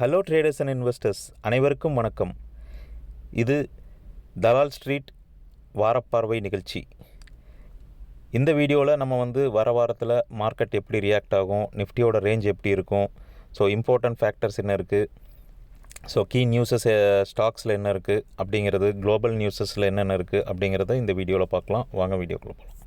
Hello traders and investors அனைவருக்கும் வணக்கம். இது தலால் ஸ்ட்ரீட் வாரப்பார்வை நிகழ்ச்சி. இந்த வீடியோவில் நம்ம வந்து வர வாரத்தில் மார்க்கெட் எப்படி ரியாக்ட் ஆகும் நிஃப்டியோட ரேஞ்ச் எப்படி இருக்கும் ஸோ இம்பார்ட்டன்ட் ஃபேக்டர்ஸ் என்ன இருக்குது ஸோ கீ நியூஸஸ் ஸ்டாக்ஸில் என்ன இருக்குது அப்படிங்கிறது குளோபல் நியூஸஸில் என்னென்ன இருக்குது அப்படிங்கிறத இந்த வீடியோவில் பார்க்கலாம். வாங்க வீடியோக்குள்ளே போகலாம்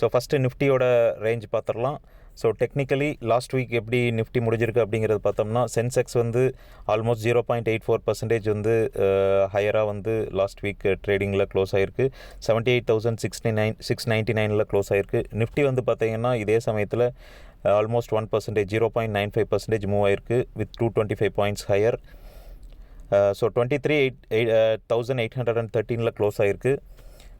ஸோ ஃபஸ்ட்டு நிஃப்டியோட ரேஞ்ச் பார்த்துடலாம். ஸோ டெக்னிக்கலி லாஸ்ட் வீக் எப்படி நிஃப்டி முடிஞ்சிருக்கு அப்படிங்கிறது பார்த்தோம்னா சென்செக்ஸ் வந்து almost zero point eight four percentage வந்து ஹையராக வந்து லாஸ்ட் வீக் ட்ரேடிங்கில் க்ளோஸ் ஆகிருக்கு seventy eight thousand sixty nine six ninety நைனில் க்ளோஸ் ஆகிருக்கு நிஃப்டி வந்து பார்த்தீங்கன்னா இதே சமயத்தில் almost one percentage zero point nine five percentage move ஆயிருக்கு with two twenty five points higher so twenty three eight eight thousand eight hundred and தேர்ட்டீனில் close ஆயிருக்கு.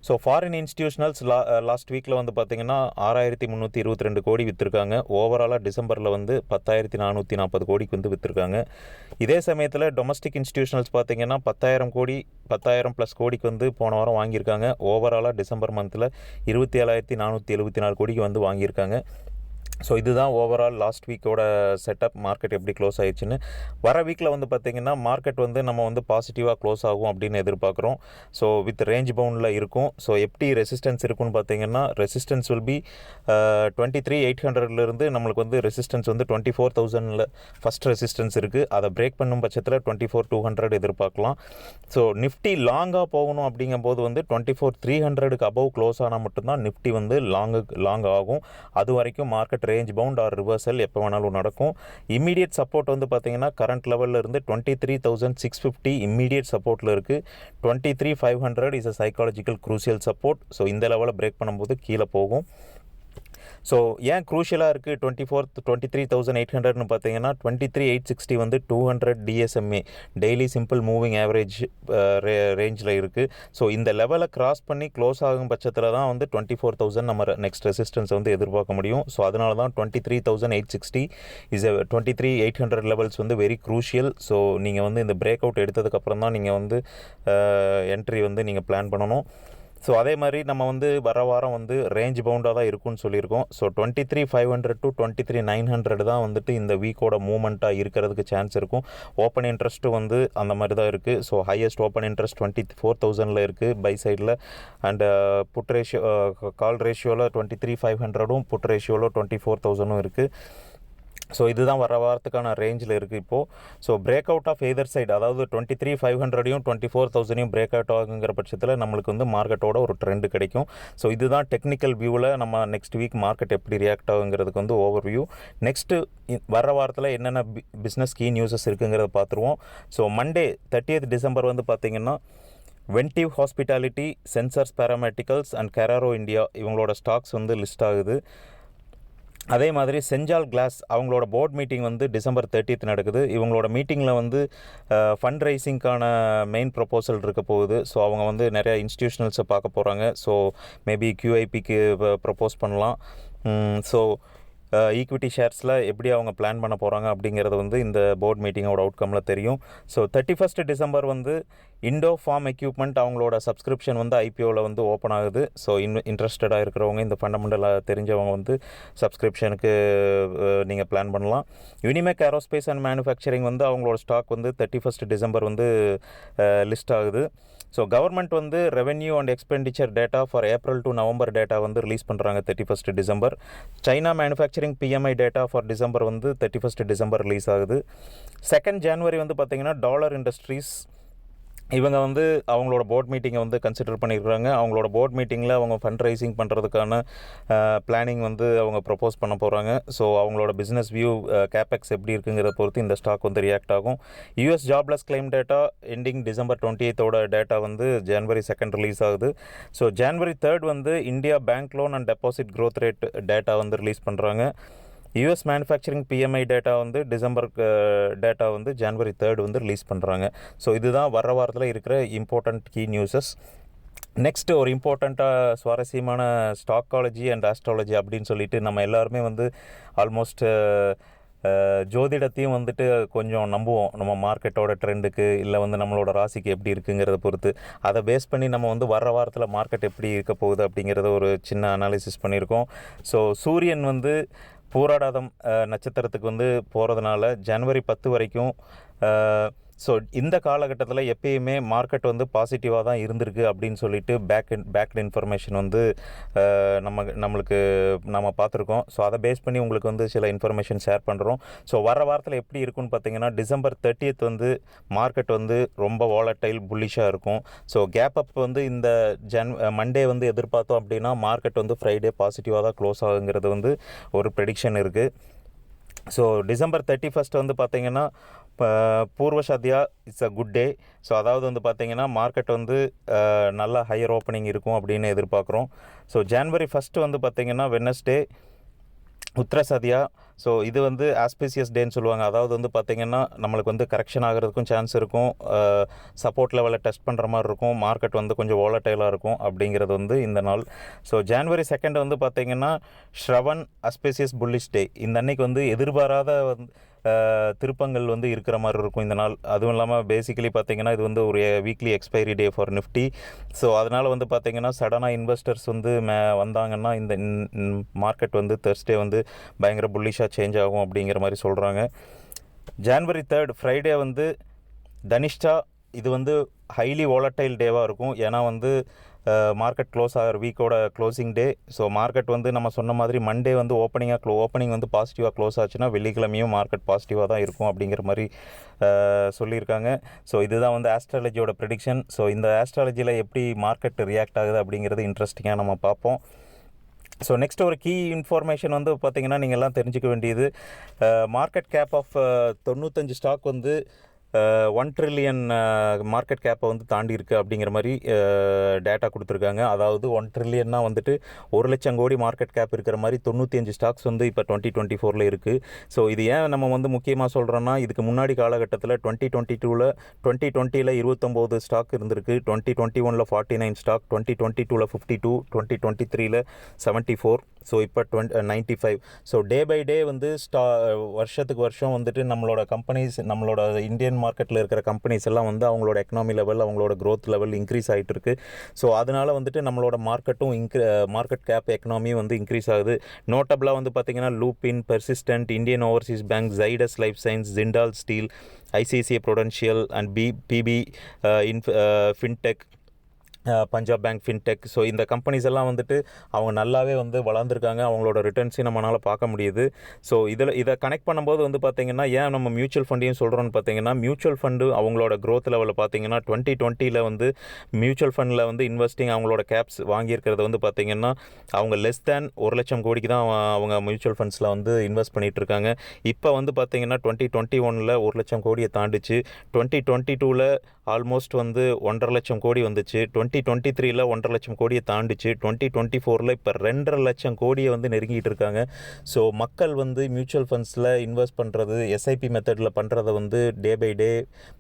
So foreign institutionals லா last வீக்கில் வந்து பார்த்தீங்கன்னா ஆறாயிரத்தி முந்நூற்றி இருபத்தி ரெண்டு கோடி விற்றுருக்காங்க ஓவராலாக டிசம்பரில் வந்து பத்தாயிரத்தி நானூற்றி நாற்பது கோடிக்கு வந்து விற்றுருக்காங்க இதே சமயத்தில் டொமஸ்டிக் இன்ஸ்டியூஷனல்ஸ் பார்த்தீங்கன்னா பத்தாயிரம் கோடி பத்தாயிரம் ப்ளஸ் கோடிக்கு வந்து போன வாரம் வாங்கியிருக்காங்க. ஓவராலாக டிசம்பர் மந்தில் இருபத்தி ஏழாயிரத்தி நானூற்றி எழுபத்தி நாலு கோடிக்கு வந்து வாங்கியிருக்காங்க. ஸோ இதுதான் ஓவரால் லாஸ்ட் வீக்கோட செட்டப் மார்க்கெட் எப்படி க்ளோஸ் ஆயிடுச்சுன்னு. வர வீக்கில் வந்து பார்த்திங்கன்னா மார்க்கெட் வந்து நம்ம வந்து பாசிட்டிவாக க்ளோஸ் ஆகும் அப்படின்னு எதிர்பார்க்குறோம். ஸோ வித் ரேஞ்ச் பவுண்டில் இருக்கும். ஸோ எப்படி ரெசிஸ்டன்ஸ் இருக்குன்னு பார்த்தீங்கன்னா resistance will be twenty three eight ஹண்ட்ரட்லேருந்து நம்மளுக்கு வந்து ரெசிஸ்டன்ஸ் வந்து டுவெண்ட்டி ஃபோர் தௌசண்டில் ஃபஸ்ட் ரெசிஸ்டன்ஸ் இருக்குது அதை பிரேக் பண்ணும் பட்சத்தில் டுவெண்ட்டி ஃபோர் டூ ஹண்ட்ரட் எதிர்பார்க்கலாம் ஸோ நிஃப்டி லாங்காக போகணும் அப்படிங்கும்போது வந்து டுவெண்ட்டி ஃபோர் த்ரீ ஹண்ட்ரடுக்கு அபவ் க்ளோஸ் ஆனால் மட்டும்தான் நிஃப்டி வந்து லாங்கு லாங் ஆகும். அது வரைக்கும் market range bound or reversal எப்போ வேணாலும் நடக்கும். இம்மீடியட் சப்போர்ட் வந்து பார்த்தீங்கன்னா கரண்ட் லெவலில் இருந்து twenty three thousand six fifty immediate சப்போர்ட்டில் இருக்குது twenty three five hundred is a psychological crucial support so இந்த லெவலில் பிரேக் பண்ணும்போது கீழே போகும். ஸோ ஏன் க்ரூஷியலாக இருக்குது twenty four twenty three thousand eight ஹண்ட்ரட்னு பார்த்தீங்கன்னா டுவெண்ட்டி த்ரீ எயிட் சிக்ஸ்டி வந்து two hundred DSMA daily simple moving average ரேஞ்சில் இருக்குது ஸோ இந்த லெவலை கிராஸ் பண்ணி க்ளோஸ் ஆகும் பட்சத்தில் தான் வந்து டுவெண்ட்டி ஃபோர் தௌசண்ட் நம்ம நெக்ஸ்ட் ரெசிஸ்டன்ஸ் வந்து எதிர்பார்க்க முடியும். ஸோ அதனால தான் twenty three thousand eight sixty is twenty three eight hundred levels வந்து வெரி க்ரூஷியல் ஸோ நீங்கள் வந்து இந்த பிரேக் அவுட் எடுத்ததுக்கப்புறம் தான் நீங்கள் வந்து uh, என்ட்ரி வந்து நீங்கள் பிளான் பண்ணணும். ஸோ அதே மாதிரி நம்ம வந்து வர வாரம் வந்து ரேஞ்ச் பவுண்டாக தான் இருக்கும்னு சொல்லியிருக்கோம். So twenty three five hundred to twenty three nine hundred தான் வந்துட்டு இந்த வீக்கோட மூமெண்ட்டாக இருக்கிறதுக்கு சான்ஸ் இருக்கும். ஓப்பன் இன்ட்ரெஸ்ட்டு வந்து அந்த மாதிரி தான் இருக்குது so highest open interest twenty four தௌசண்டில் இருக்குது பை சைடில் அண்டு புட் ரேஷியோ கால் ரேஷியோவில் டுவெண்ட்டி த்ரீ ஃபைவ் ஹண்ட்ரடும் புட் ரேஷியோவில் டுவெண்ட்டி ஃபோர் தௌசண்டும் இருக்குது ஸோ இதுதான் வர வாரத்துக்கான ரேஞ்சில் இருக்குது இப்போது so break out of either side அதாவது டுவெண்ட்டி த்ரீ ஃபைவ் ஹண்ட்ரடையும் டுவெண்ட்டி ஃபோர் தௌசண்டையும் பிரேக் அவுட் ஆகுங்கிற பட்சத்தில் நம்மளுக்கு வந்து மார்க்கெட்டோட ஒரு ட்ரெண்டு கிடைக்கும். ஸோ இதுதான் டெக்னிக்கல் வியூவில் நம்ம நெக்ஸ்ட் வீக் மார்க்கெட் எப்படி ரியாக்ட் ஆகுங்கிறதுக்கு வந்து ஓவர் வியூ நெக்ஸ்ட்டு வர வாரத்தில் என்னென்ன பிஸ்னஸ் கீ நியூஸஸ் இருக்குங்கிறத பார்த்துருவோம் ஸோ மண்டே தேர்ட்டியத் டிசம்பர் வந்து பார்த்திங்கன்னா Ventive hospitality Senores pharmaceuticals and Carraro India இவங்களோட ஸ்டாக்ஸ் வந்து லிஸ்ட் ஆகுது. அதே மாதிரி செஞ்சால் கிளாஸ் அவங்களோட போர்ட் மீட்டிங் வந்து டிசம்பர் தேர்ட்டித் நடக்குது. இவங்களோட மீட்டிங்கில் வந்து ஃபண்ட் ரைசிங்க்கான மெயின் ப்ரொப்போசல் இருக்க போகுது. ஸோ அவங்க வந்து நிறைய இன்ஸ்டியூஷனல்ஸை பார்க்க போகிறாங்க ஸோ மேபி கியூஐபிக்கு ப்ரப்போஸ் பண்ணலாம். ஸோ ஈக்விட்டி ஷேர்ஸில் எப்படி அவங்க பிளான் பண்ண போகிறாங்க அப்படிங்கிறது வந்து இந்த போர்ட் மீட்டிங்கோட அவுட்கமில் தெரியும். ஸோ தேர்ட்டி ஃபஸ்ட் டிசம்பர் வந்து இண்டோ ஃபார்ம் எக்யூப்மெண்ட் அவங்களோட சப்ஸ்கிரிப்ஷன் வந்து ஐபிஓவில் வந்து ஓப்பன் ஆகுது. ஸோ இன் இன்ட்ரெஸ்டடாக இருக்கிறவங்க இந்த ஃபண்டமெண்டலாக தெரிஞ்சவங்க வந்து சப்ஸ்கிரிப்ஷனுக்கு நீங்கள் பிளான் பண்ணலாம். யூனிமேக் ஏரோஸ்பேஸ் அண்ட் மேனுஃபேக்சரிங் வந்து அவங்களோட ஸ்டாக் வந்து தேர்ட்டி ஃபஸ்ட் டிசம்பர் வந்து லிஸ்ட் ஆகுது. ஸோ கவர்மெண்ட் வந்து revenue and expenditure data for April to November data வந்து ரிலீஸ் பண்ணுறாங்க thirty first December China manufacturing PMI data for December வந்து தேர்ட்டி ஃபஸ்ட் டிசம்பர் ரிலீஸ் ஆகுது. செகண்ட் ஜான்வரி வந்து பார்த்திங்கன்னா dollar industries இவங்க வந்து அவங்களோட போர்ட் மீட்டிங்கை வந்து கன்சிடர் பண்ணியிருக்கிறாங்க அவங்களோட போர்ட் மீட்டிங்கில் அவங்க ஃபண்ட் ரைசிங் பண்ணுறதுக்கான பிளானிங் வந்து அவங்க ப்ரப்போஸ் பண்ண போகிறாங்க ஸோ அவங்களோட பிஸ்னஸ் வியூ கேபெக்ஸ் எப்படி இருக்குங்கிறத பொறுத்து இந்த ஸ்டாக் வந்து ரியாக்ட் ஆகும். US jobless claim data ending December twenty எய்த்தோட data வந்து ஜான்வரி செகண்ட் ரிலீஸ் ஆகுது. ஸோ ஜான்வரி தேர்ட் வந்து India bank loan and deposit growth rate data வந்து ரிலீஸ் பண்ணுறாங்க யூஎஸ் மேனுஃபேக்சரிங் பிஎம்ஐ டேட்டா வந்து டிசம்பர் டேட்டா uh, வந்து January third வந்து release பண்ணுறாங்க so இதுதான் வர வாரத்தில் இருக்கிற இம்பார்ட்டண்ட் கீ நியூஸஸ் நெக்ஸ்ட் ஒரு இம்பார்ட்டண்ட்டாக சுவாரஸ்யமான ஸ்டாக்காலஜி அண்ட் ஆஸ்ட்ராலஜி அப்படின்னு சொல்லிட்டு நம்ம எல்லாருமே வந்து ஆல்மோஸ்ட் uh, uh, ஜோதிடத்தையும் வந்துட்டு கொஞ்சம் நம்புவோம். நம்ம மார்க்கெட்டோட ட்ரெண்டுக்கு இல்லை வந்து நம்மளோட ராசிக்கு எப்படி இருக்குங்கிறத பொறுத்து. அதை பேஸ் பண்ணி நம்ம வந்து வர வாரத்தில் மார்க்கெட் எப்படி இருக்க போகுது அப்படிங்கிறத ஒரு சின்ன அனாலிசிஸ் பண்ணியிருக்கோம். ஸோ சூரியன் வந்து பூராடாதம் நட்சத்திரத்துக்கு வந்து போகிறதுனால ஜனவரி பத்து வரைக்கும் ஸோ இந்த காலகட்டத்தில் எப்பயுமே மார்க்கெட் வந்து பாசிட்டிவாக தான் இருந்திருக்கு அப்படின்னு சொல்லிட்டு பேக் பேக்டு இன்ஃபர்மேஷன் வந்து நம்ம நம்மளுக்கு நம்ம பார்த்துருக்கோம். ஸோ அதை பேஸ் பண்ணி உங்களுக்கு வந்து சில இன்ஃபர்மேஷன் ஷேர் பண்ணுறோம் ஸோ வர வாரத்தில் எப்படி இருக்குன்னு பார்த்தீங்கன்னா டிசம்பர் தேர்ட்டியத் வந்து மார்க்கெட் வந்து ரொம்ப வாலட்டைல் புல்லிஷாக இருக்கும். ஸோ கேப் அப் வந்து இந்த ஜன் மண்டே வந்து எதிர்பார்த்தோம் அப்படின்னா மார்க்கெட் வந்து ஃப்ரைடே பாசிட்டிவாக தான் க்ளோஸ் ஆகுங்கிறது வந்து ஒரு ப்ரெடிக்ஷன் இருக்குது ஸோ டிசம்பர் தேர்ட்டி ஃபஸ்ட் வந்து பார்த்தீங்கன்னா இப்போ பூர்வ Sathya it's a good day so அதாவது வந்து பார்த்திங்கன்னா மார்க்கெட் வந்து நல்லா ஹையர் ஓப்பனிங் இருக்கும் அப்படின்னு எதிர்பார்க்குறோம். ஸோ ஜான்வரி ஃபஸ்ட்டு வந்து பார்த்திங்கன்னா வெனஸ்டே உத்ரசதியா ஸோ இது வந்து ஆஸ்பீசியஸ் டேன்னு சொல்லுவாங்க. அதாவது வந்து பார்த்திங்கன்னா நம்மளுக்கு வந்து கரெக்ஷன் ஆகிறதுக்கும் சான்ஸ் இருக்கும். சப்போர்ட் லெவலில் டெஸ்ட் பண்ணுற மாதிரி இருக்கும். மார்க்கெட் வந்து கொஞ்சம் வாலட்டைலாக இருக்கும் அப்படிங்கிறது வந்து இந்த நாள். ஸோ ஜான்வரி செகண்ட் வந்து பார்த்திங்கன்னா ஸ்ரவன் அஸ்பீசியஸ் புல்லிஷ் டே இந்த அன்னைக்கு வந்து எதிர்பாராத வந்து திருப்பங்கள் வந்து இருக்கிற மாதிரி இருக்கும் இந்த நாள். அதுவும் இல்லாமல் பேசிக்கலி பார்த்தீங்கன்னா இது வந்து ஒரு weekly expiry day for Nifty so அதனால் வந்து பார்த்தீங்கன்னா சடனாக இன்வெஸ்டர்ஸ் வந்து மே வந்தாங்கன்னா இந்த மார்க்கெட் வந்து தெர்ஸ்டே வந்து பயங்கர புல்லிஷாக சேஞ்ச் ஆகும் அப்படிங்கிற மாதிரி சொல்கிறாங்க ஜான்வரி தேர்ட் ஃப்ரைடே வந்து தனிஷ்டா இது வந்து ஹைலி volatile டேவாக இருக்கும். ஏன்னா வந்து மார்க்கெட் க்ளோஸ் ஆகிற வீக்கோட க்ளோசிங் டே ஸோ மார்க்கெட் வந்து நம்ம சொன்ன மாதிரி மண்டே வந்து ஓப்பனிங்காக க்ளோ ஓப்பனிங் வந்து பாசிட்டிவாக க்ளோஸ் ஆச்சுன்னா வெள்ளிக்கிழமையும் மார்க்கெட் பாசிட்டிவாக தான் இருக்கும் அப்படிங்கிற மாதிரி சொல்லியிருக்காங்க. ஸோ இதுதான் வந்து ஆஸ்ட்ராலஜியோட ப்ரெடிக்ஷன் ஸோ இந்த ஆஸ்ட்ராலஜியில் எப்படி மார்க்கெட் ரியாக்ட் ஆகுது அப்படிங்கிறது இன்ட்ரெஸ்டிங்காக நம்ம பார்ப்போம். ஸோ நெக்ஸ்ட் ஒரு கீ இன்ஃபர்மேஷன் வந்து பார்த்தீங்கன்னா நீங்கள் எல்லாம் தெரிஞ்சுக்க வேண்டியது மார்க்கெட் கேப் ஆஃப் தொண்ணூத்தஞ்சு ஸ்டாக் வந்து ஒன் ட்ரில்லியன் மார்க்கெட் கேப்பை வந்து தாண்டி இருக்குது அப்படிங்கிற மாதிரி டேட்டா கொடுத்துருக்காங்க. அதாவது ஒன் ட்ரில்லியன்னா வந்துட்டு ஒரு லட்சம் கோடி மார்க்கெட் கேப் இருக்கிற மாதிரி தொண்ணூற்றி அஞ்சு ஸ்டாக்ஸ் வந்து இப்போ டுவெண்ட்டி டுவெண்ட்டி ஃபோரில் இருக்குது ஸோ இது ஏன் நம்ம வந்து முக்கியமாக சொல்கிறோன்னா இதுக்கு முன்னாடி காலகட்டத்தில் டுவெண்ட்டி டுவெண்ட்டி டூவில் டுவெண்ட்டி டுவெண்ட்டியில் இருபத்தொம்போது ஸ்டாக் இருந்திருக்கு. டுவெண்ட்டி டுவெண்ட்டி ஒனில் forty nine stock twenty twenty டூவில் ஃபிஃப்டி டூ டுவெண்ட்டி டுவெண்ட்டி த்ரீல செவன்ட்டி ஃபோர் ஸோ இப்போ twenty ninety five so day by day வந்து ஸ்டா வருஷத்துக்கு வருஷம் வந்துட்டு நம்மளோட கம்பெனிஸ் நம்மளோட இந்தியன் மார்க்கெட்டில் இருக்கிற கம்பெனிஸ் எல்லாம் வந்து அவங்களோட எக்கனாமி லெவல் அவங்களோட க்ரோத் லெவல் இன்க்ரீஸ் ஆகிட்டு இருக்கு. ஸோ அதனால வந்துட்டு நம்மளோட மார்க்கெட்டும் இன்க்ரி மார்க்கெட் கேப் எக்கனாமியும் வந்து இன்க்ரீஸ் ஆகுது. நோட்டபிளாக வந்து பார்த்தீங்கன்னா Lupin Persistent Indian overseas bank Zydus life science Jindal steel ICICI Prudential and P PB in fintech Punjab bank fintech so இந்த கம்பெனிஸ் எல்லாம் வந்துட்டு அவங்க நல்லாவே வந்து வளர்ந்துருக்காங்க. அவங்களோட ரிட்டர்ன்ஸையும் நம்மளால் பார்க்க முடியுது. ஸோ இதில் இதை கனெக்ட் பண்ணும்போது வந்து பார்த்திங்கன்னா ஏன் நம்ம மியூச்சுவல் ஃபண்டையும் சொல்கிறோன்னு பார்த்தீங்கன்னா மியூச்சுவல் ஃபண்டு அவங்களோட க்ரோத் லெவலில் பார்த்தீங்கன்னா டுவெண்ட்டி டுவெண்ட்டியில் வந்து மியூச்சுவல் ஃபண்டில் வந்து இன்வெஸ்டிங் அவங்களோட கேப்ஸ் வாங்கியிருக்கிறது வந்து பார்த்திங்கன்னா அவங்க லெஸ் தேன் ஒரு லட்சம் கோடிக்கு தான் அவங்க மியூச்சுவல் ஃபண்ட்ஸில் வந்து இன்வெஸ்ட் பண்ணிகிட்ருக்காங்க இருக்காங்க இப்போ வந்து பார்த்திங்கன்னா டுவெண்ட்டி டுவெண்ட்டி ஒனில் ஒரு லட்சம் கோடியை தாண்டிச்சு. டுவெண்ட்டி டுவெண்ட்டி டூவில் ஆல்மோஸ்ட் வந்து ஒன்றரை லட்சம் கோடி வந்துச்சு. டுவெண்ட்டி டுவெண்ட்டி டுவெண்ட்டி த்ரீல ஒன்றரை லட்சம் கோடியை தாண்டிச்சு. டுவெண்ட்டி டுவெண்ட்டி ஃபோரில் இப்போ ரெண்டரை லட்சம் கோடியை வந்து நெருங்கிட்டு இருக்காங்க. ஸோ மக்கள் வந்து மியூச்சுவல் ஃபண்ட்ஸில் இன்வெஸ்ட் பண்ணுறது எஸ்ஐபி மெத்தடில் பண்ணுறத வந்து day by day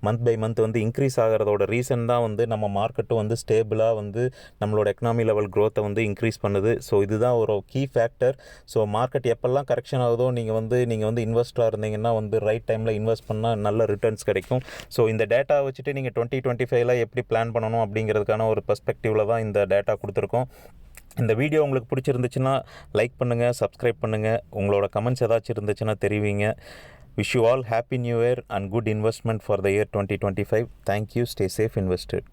month by month வந்து இன்க்ரீஸ் ஆகிறதோட ரீசன் தான் வந்து நம்ம மார்க்கெட்டும் வந்து ஸ்டேபிளாக வந்து நம்மளோட எக்கனாமி லெவல் க்ரோத்தை வந்து இன்க்ரீஸ் பண்ணுது. ஸோ இதுதான் ஒரு கீ ஃபேக்டர் ஸோ மார்க்கெட் எப்போல்லாம் கரெக்ஷன் ஆகுதோ நீங்கள் வந்து நீங்கள் வந்து இன்வெஸ்டராக இருந்தீங்கன்னா வந்து ரைட் டைமில் இன்வெஸ்ட் பண்ணால் நல்ல ரிட்டர்ன்ஸ் கிடைக்கும். ஸோ இந்த டேட்டா வச்சுட்டு நீங்கள் டுவெண்ட்டி டுவெண்ட்டி ஃபைவ்ல எப்படி பிளான் பண்ணணும் அப்படிங்கிறதுக்கான ஒரு பெர்ஸ்பெக்டிவில் தான் இந்த டேட்டா கொடுத்துருக்கோம். இந்த வீடியோ உங்களுக்கு பிடிச்சிருந்துச்சுன்னா லைக் பண்ணுங்கள் சப்ஸ்கிரைப் பண்ணுங்கள் உங்களோட கமெண்ட்ஸ் ஏதாச்சும் இருந்துச்சுன்னா தெரிவிங்க. Wish you all happy new year and good investment for the year twenty twenty five thank you stay safe invested